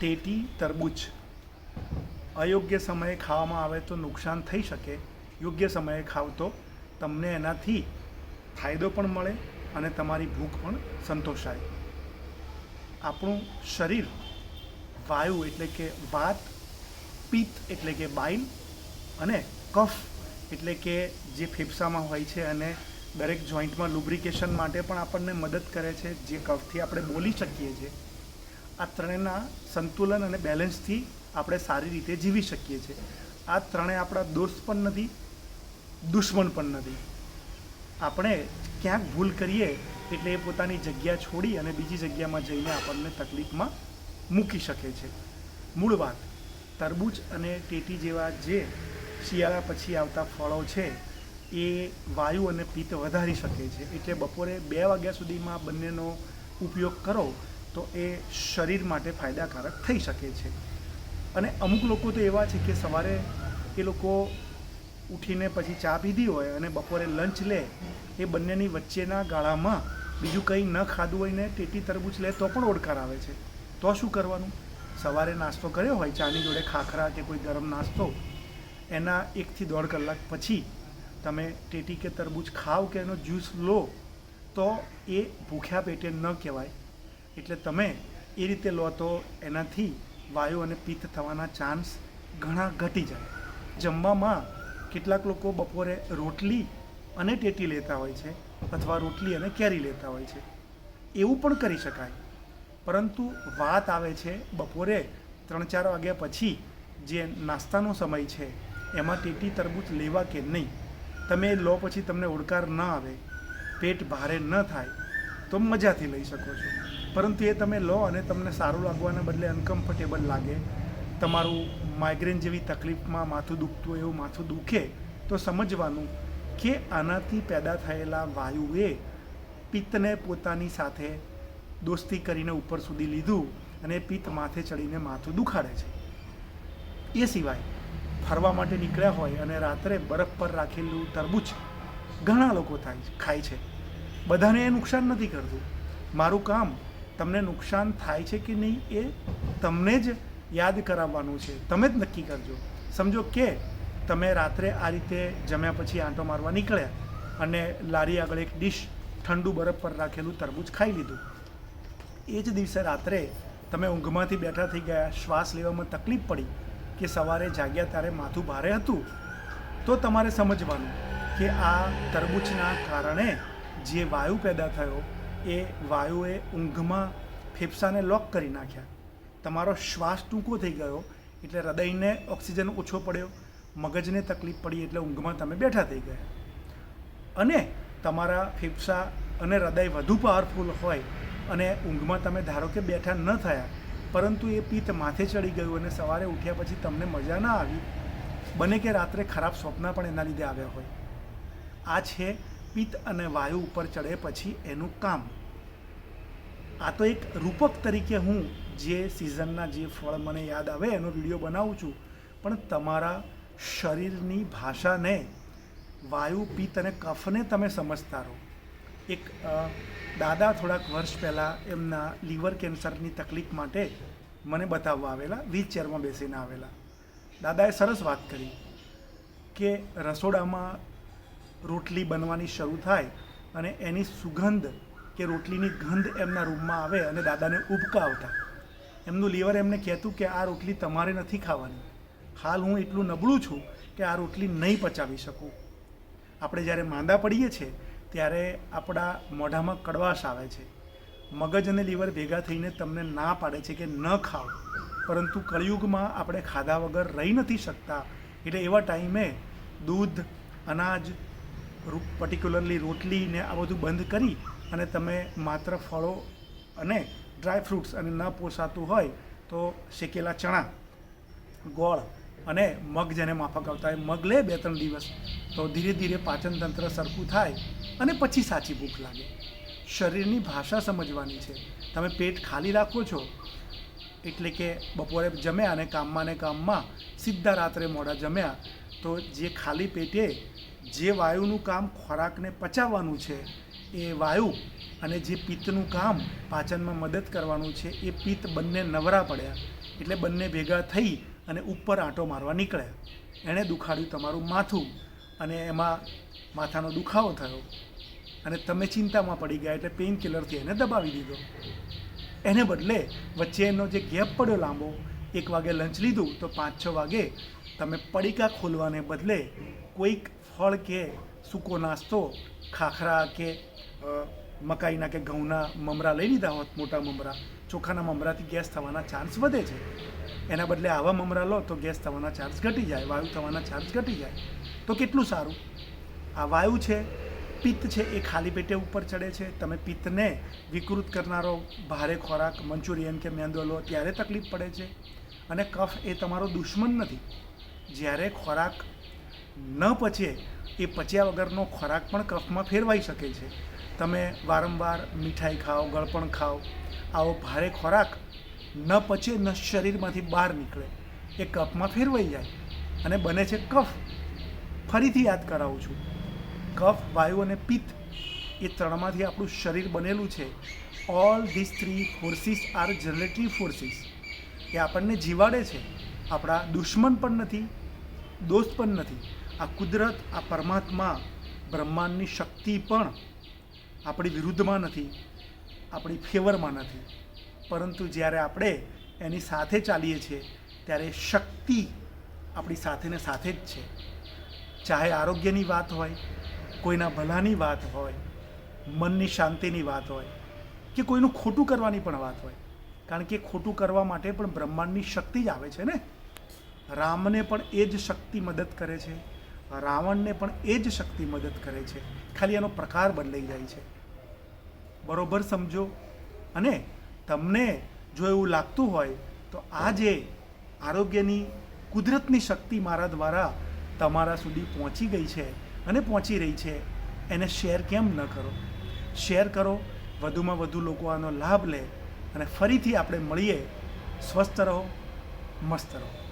ટેટી તરબૂચ. અયોગ્ય સમયે ખાવામાં આવે તો નુકસાન થઈ શકે. યોગ્ય સમયે ખાવ તો તમને એનાથી ફાયદો પણ મળે અને તમારી ભૂખ પણ સંતોષાય. આપણું શરીર વાયુ એટલે કે વાત, પિત્ત એટલે કે બાઇલ અને કફ એટલે કે જે ફેફસામાં હોય છે અને દરેક જોઈન્ટમાં લુબ્રિકેશન માટે પણ આપણને મદદ કરે છે, જે કફથી આપણે બોલી શકીએ છીએ. આ ત્રણેયના સંતુલન અને બેલેન્સથી આપણે સારી રીતે જીવી શકીએ છીએ. આ ત્રણેય આપણા દોસ્ત પણ નથી, દુશ્મન પણ નથી. આપણે ક્યાંક ભૂલ કરીએ એટલે એ પોતાની જગ્યા છોડી અને બીજી જગ્યામાં જઈને આપણને તકલીફમાં મૂકી શકે છે. મૂળ વાત, તરબૂચ અને ટેટી જેવા જે શિયાળા પછી આવતા ફળો છે, એ વાયુ અને પિત્ત વધારી શકે છે. એટલે બપોરે બે વાગ્યા સુધીમાં બંનેનો ઉપયોગ કરો તો એ શરીર માટે ફાયદાકારક થઈ શકે છે. અને અમુક લોકો તો એવા છે કે સવારે એ લોકો ઉઠીને પછી ચા પીધી હોય અને બપોરે લંચ લે, એ બંનેની વચ્ચેના ગાળામાં બીજું કંઈ ન ખાધું હોય ને ટેટી તરબૂચ લે તો પણ ઓડકાર આવે છે. તો શું કરવાનું? સવારે નાસ્તો કર્યો હોય, ચાની જોડે ખાખરા કે કોઈ ગરમ નાસ્તો, એના એકથી દોઢ કલાક પછી તમે ટેટી કે તરબૂચ ખાઓ કે એનો જ્યુસ લો, તો એ ભૂખ્યા પેટે ન કહેવાય. એટલે તમે એ રીતે લો તો એનાથી વાયુ અને પિત્ત થવાના ચાન્સ ઘણા ઘટી જાય. જમવામાં કેટલાક લોકો બપોરે રોટલી અને ટેટી લેતા હોય છે અથવા રોટલી અને કેરી લેતા હોય છે. એવું પણ કરી શકાય. પરંતુ વાત આવે છે બપોરે ત્રણ ચાર વાગ્યા પછી જે નાસ્તાનો સમય છે, એમાં ટેટી તરબૂચ લેવા કે નહીં, તમે લો પછી તમને ઓડકાર ન આવે, પેટ ભારે ન થાય, તો મજાથી લઈ શકો છો. પરંતુ એ તમે લો અને તમને સારું લાગવાના બદલે અનકમ્ફર્ટેબલ લાગે. તમારું માઇગ્રેન જેવી તકલીફમાં માથું દુખતું એવું માથું દુખે, તો સમજવાનું કે આનાથી પેદા થયેલા વાયુએ પિત્તને પોતાની સાથે દોસ્તી કરીને ઉપર સુધી લીધું અને પિત્ત માથે ચડીને માથું દુખાડે છે. એ સિવાય ફરવા માટે નીકળ્યા હોય અને રાત્રે બરફ પર રાખેલું તરબૂચ ઘણા લોકો થાય ખાય છે. બધાને એ નુકસાન નથી કરતું. મારું કામ તમને નુકસાન થાય છે કે નહીં એ તમને જ યાદ કરાવવાનું છે. તમે જ નક્કી કરજો. સમજો કે તમે રાત્રે આ રીતે જમ્યા પછી આંટો મારવા નીકળ્યા અને લારી આગળ એક ડીશ ઠંડુ બરફ પર રાખેલું તરબૂચ ખાઈ લીધું. એ જ દિવસે રાત્રે તમે ઊંઘમાંથી બેઠા થઈ ગયા, શ્વાસ લેવામાં તકલીફ પડી કે સવારે જાગ્યા ત્યારે માથું ભારે હતું, તો તમારે સમજવાનું કે આ તરબૂચના કારણે જે વાયુ પેદા થયો એ વાયુએ ઊંઘમાં ફેફસાને લોક કરી નાખ્યા. તમારો શ્વાસ ટૂંકો થઈ ગયો એટલે હૃદયને ઓક્સિજન ઓછો પડ્યો, મગજને તકલીફ પડી એટલે ઊંઘમાં તમે બેઠા થઈ ગયા. અને તમારા ફેફસા અને હૃદય વધુ પાવરફુલ હોય અને ઊંઘમાં તમે ધારો કે બેઠા ન થયા, પરંતુ એ પિત્ત માથે ચડી ગયું અને સવારે ઉઠ્યા પછી તમને મજા ના આવી, બને કે રાત્રે ખરાબ સ્વપ્ન પણ એના લીધે આવ્યા હોય. આ છે પિત્ત અને વાયુ ઉપર ચડે પછી એનું કામ. આ તો એક રૂપક તરીકે હું જે સિઝનના જે ફળ મને યાદ આવે એનો વીડિયો બનાવું છું, પણ તમારા શરીરની ભાષાને, વાયુ, પિત્ત અને કફને તમે સમજતા રહો. એક દાદા થોડાક વર્ષ પહેલાં એમના લીવર કેન્સરની તકલીફ માટે મને બતાવવા આવેલા વ્હીલચેરમાં બેસીને આવેલા. દાદાએ સરસ વાત કરી કે રસોડામાં રોટલી બનવાની શરૂ થાય અને એની સુગંધ કે રોટલીની ગંધ એમના રૂમમાં આવે અને દાદાને ઉબકા આવતા એમનું લીવર એમને કહેતું કે આ રોટલી તમારે નથી ખાવાની. હાલ હું એટલું નબળું છું કે આ રોટલી નહીં પચાવી શકું. આપણે જ્યારે માંદા પડીએ છીએ, ત્યારે આપણા મોઢામાં કડવાશ આવે છે. મગજ અને લીવર ભેગા થઈને તમને ના પાડે છે કે ન ખાઓ. પરંતુ કળિયુગમાં આપણે ખાધા વગર રહી નથી શકતા. એટલે એવા ટાઈમે દૂધ, અનાજ પર્ટિક્યુલરલી રોટલી ને આ બધું બંધ કરી અને તમે માત્ર ફળો અને ડ્રાય ફ્રૂટ્સ અને ન પોસાતું હોય તો શેકેલા ચણા, ગોળ અને મગ જેને માફક આવતા હોય, મગ લે બે ત્રણ દિવસ તો ધીરે ધીરે પાચન તંત્ર સરખું થાય અને પછી સાચી ભૂખ લાગે. શરીરની ભાષા સમજવાની છે. તમે પેટ ખાલી રાખો છો એટલે કે બપોરે જમ્યા અને કામમાં ને કામમાં સીધા રાત્રે મોડા જમ્યા તો જે ખાલી પેટે જે વાયુનું કામ ખોરાકને પચાવવાનું છે, એ વાયુ અને જે પિત્તનું કામ પાચનમાં મદદ કરવાનું છે, એ પિત્ત બંને નવરા પડ્યા. એટલે બંને ભેગા થઈ અને ઉપર આંટો મારવા નીકળ્યા. એણે દુખાડ્યું તમારું માથું અને એમાં માથાનો દુખાવો થયો. અને તમે ચિંતામાં પડી ગયા એટલે પેઇન કિલરથી એને દબાવી દીધો. એને બદલે વચ્ચે એનો જે ગેપ પડ્યો લાંબો, એક વાગે લંચ લીધું, તો પાંચ છ વાગે તમે પડીકા ખોલવાને બદલે કોઈક ફળ કે સૂકો નાસ્તો ખાખરા કે મકાઈના કે ઘઉંના મમરા લઈ લીધા હોત, મોટા મમરા. ચોખાના મમરાથી ગેસ થવાના ચાન્સ વધે છે. એના બદલે આવા મમરા લો તો ગેસ થવાના ચાન્સ ઘટી જાય, વાયુ થવાના ચાન્સ ઘટી જાય. તો કેટલું સારું? આ વાયુ છે, પિત્ત છે એ ખાલી પેટે ઉપર ચડે છે. તમે પિત્તને વિકૃત કરનારો ભારે ખોરાક, મંચુરિયન કે મેંદો લો, ત્યારે તકલીફ પડે છે. અને કફ એ તમારો દુશ્મન નથી. જ્યારે ખોરાક ન પચે એ પચ્યા વગરનો ખોરાક પણ કફમાં ફેરવાઈ શકે છે. તમે વારંવાર મીઠાઈ ખાઓ, ગળપણ ખાઓ, આવો ભારે ખોરાક ન પચે, ન શરીરમાંથી બહાર નીકળે, એ કફમાં ફેરવાઈ જાય અને બને છે કફ. ફરીથી યાદ કરાવું છું. કફ, વાયુ અને પિત્ત એ ત્રણમાંથી આપણું શરીર બનેલું છે. All this three forces are generative forces એ આપણને જીવાડે છે. આપણા દુશ્મન પણ નથી, દોસ્ત પણ નથી. આ કુદરત, આ પરમાત્મા, બ્રહ્માંડની શક્તિ પણ આપણી વિરુદ્ધમાં નથી, આપણી ફેવરમાં નથી. પરંતુ જ્યારે આપણે એની સાથે ચાલીએ છીએ, ત્યારે શક્તિ આપણી સાથે ને સાથે જ છે. ચાહે આરોગ્યની વાત હોય, કોઈના ભલાની વાત હોય, મનની શાંતિની વાત હોય, કે કોઈનું ખોટું કરવાની પણ વાત હોય. કારણ કે ખોટું કરવા માટે પણ બ્રહ્માંડની શક્તિ જ આવે છે ને? રામને પણ એ જ શક્તિ મદદ કરે છે. રાવણને પણ એ જ શક્તિ મદદ કરે છે. ખાલી એનો પ્રકાર બદલાઈ જાય છે. બરોબર સમજો? અને તમને જો એવું લાગતું હોય, તો આ જે આરોગ્યની, કુદરતની શક્તિ મારા દ્વારા તમારા સુધી પહોંચી ગઈ છે અને પહોંચી રહી છે. એને શેર કેમ ન કરો? શેર કરો, વધુમાં વધુ લોકો આનો લાભ લે અને ફરીથી આપણે મળીએ. સ્વસ્થ રહો, મસ્ત રહો.